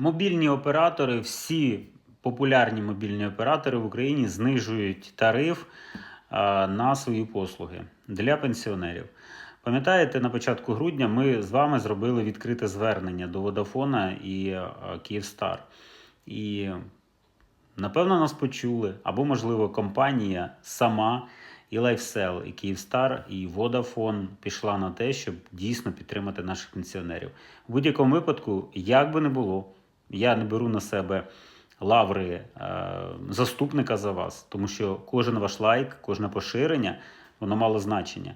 Мобільні оператори, всі популярні мобільні оператори в Україні знижують тариф на свої послуги для пенсіонерів. Пам'ятаєте, на початку грудня ми з вами зробили відкрите звернення до Водафона і Київстар. І напевно нас почули, або, можливо, компанія сама і LifeSell, і Київстар, і Vodafone пішла на те, щоб дійсно підтримати наших пенсіонерів. В будь-якому випадку, як би не було, я не беру на себе лаври е, заступника за вас, тому що кожен ваш лайк, кожне поширення, воно мало значення.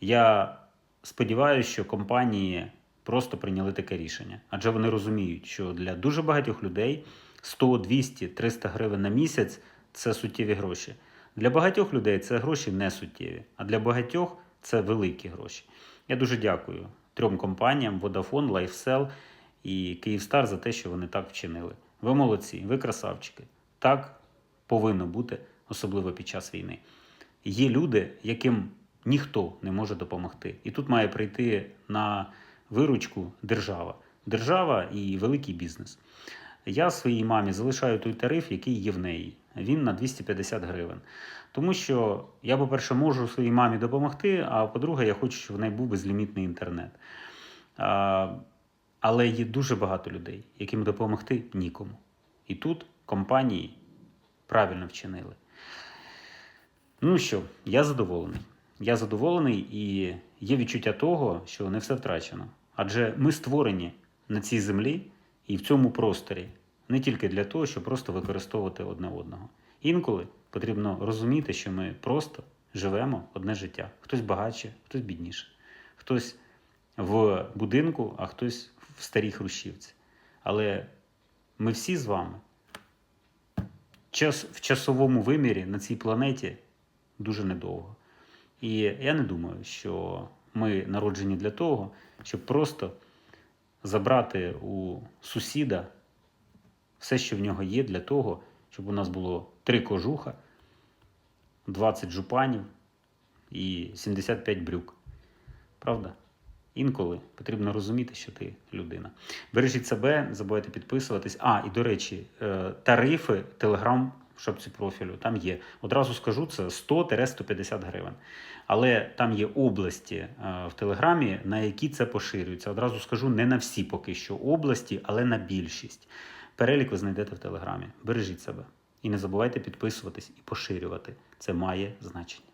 Я сподіваюся, що компанії просто прийняли таке рішення, адже вони розуміють, що для дуже багатьох людей 100, 200, 300 гривень на місяць це суттєві гроші. Для багатьох людей це гроші не суттєві, а для багатьох це великі гроші. Я дуже дякую трьом компаніям: Vodafone, LifeSell і Київстар за те, що вони так вчинили. Ви молодці, ви красавчики. Так повинно бути, особливо під час війни. Є люди, яким ніхто не може допомогти. І тут має прийти на виручку держава. Держава і великий бізнес. Я своїй мамі залишаю той тариф, який є в неї. Він на 250 гривень. Тому що я, по-перше, можу своїй мамі допомогти, а по-друге, я хочу, щоб в неї був безлімітний інтернет. Але є дуже багато людей, яким допомогти нікому. І тут компанії правильно вчинили. Ну що, я задоволений. Я задоволений і є відчуття того, що не все втрачено. Адже ми створені на цій землі і в цьому просторі не тільки для того, щоб просто використовувати одне одного. Інколи потрібно розуміти, що ми просто живемо одне життя. Хтось багатше, хтось бідніше, хтось в будинку, а хтось в старій хрущівці. Але ми всі з вами час, в часовому вимірі на цій планеті дуже недовго. І я не думаю, що ми народжені для того, щоб просто забрати у сусіда все, що в нього є, для того, щоб у нас було три кожуха, 20 жупанів і 75 брюк. Правда? Інколи потрібно розуміти, що ти людина. Бережіть себе, не забувайте підписуватись. А, і до речі, е, тарифи Telegram в шапці профілю там є. Одразу скажу, це 100-150 гривень. Але там є області е, в Телеграмі, на які це поширюється. Одразу скажу, не на всі поки що області, але на більшість. Перелік ви знайдете в Телеграмі. Бережіть себе. І не забувайте підписуватись і поширювати. Це має значення.